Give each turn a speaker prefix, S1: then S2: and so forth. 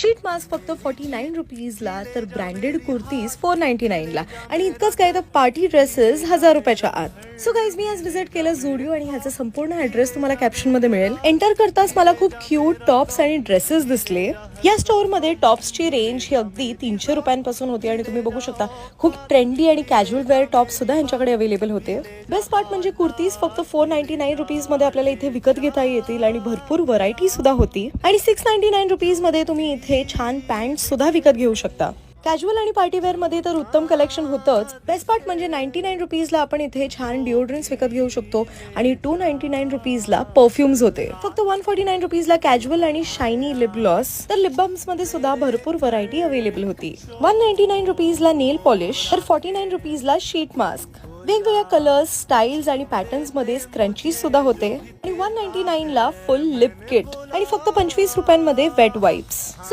S1: Sheet mask फक्त forty nine रुपीजला तर ब्रँडेड कुर्तीज फोर नाईन्टी नाईनला आणि इतकंच काय तर पार्टी ड्रेसेस हजार रुपयाच्या आत. सो गाईज मी आज विजिट केलं झुडिओ आणि ह्याचा संपूर्ण ऍड्रेस तुम्हाला कॅप्शनमध्ये मिळेल. एंटर करताच मला खूप क्यूट टॉप्स आणि ड्रेसेस दिसले. या स्टोअरमध्ये टॉप्सची रेंज ही अगदी तीनशे रुपयांपासून होती आणि तुम्ही बघू शकता खूप ट्रेंडी आणि कॅज्युअल वेअर टॉप सुद्धा यांच्याकडे अवेलेबल होते. बेस्ट पार्ट म्हणजे कुर्तीज फक्त फोर नाईन्टी नाईन रुपीजमध्ये आपल्याला इथे विकत घेता येतील आणि भरपूर व्हरायटी सुद्धा होती. आणि सिक्स नाईन्टी नाईन रुपीजमध्ये तुम्ही इथे छान पॅन्ट सुद्धा विकत घेऊ शकता. कॅज्युअल आणि पार्टीवेअरमध्ये तर उत्तम कलेक्शन होतंच. बेस्ट पार्ट म्हणजे नाईन्टी नाईन रुपीजला आपण इथे छान डिओड्रन्स विकत घेऊ शकतो आणि टू नाईन्टी नाईन रुपीजला परफ्युम्स होते. फक्त वन फोर्टी नाईन रुपीजला कॅज्युअल आणि शायनी लिप ग्लॉस तर लिप बाम्समध्ये सुद्धा भरपूर व्हरायटी अवेलेबल होती. वन नाईन्टी नाईन रुपीजला नेल पॉलिश तर फॉर्टी नाईन रुपीजला शीट मास्क वेगवेगळ्या कलर्स स्टाईल्स आणि पॅटर्न्समध्ये स्क्रंचीज सुद्धा होते. आणि वन नाईन्टी नाईन ला फुल लिप किट आणि फक्त पंचवीस रुपयांमध्ये वेट वाईप्स सो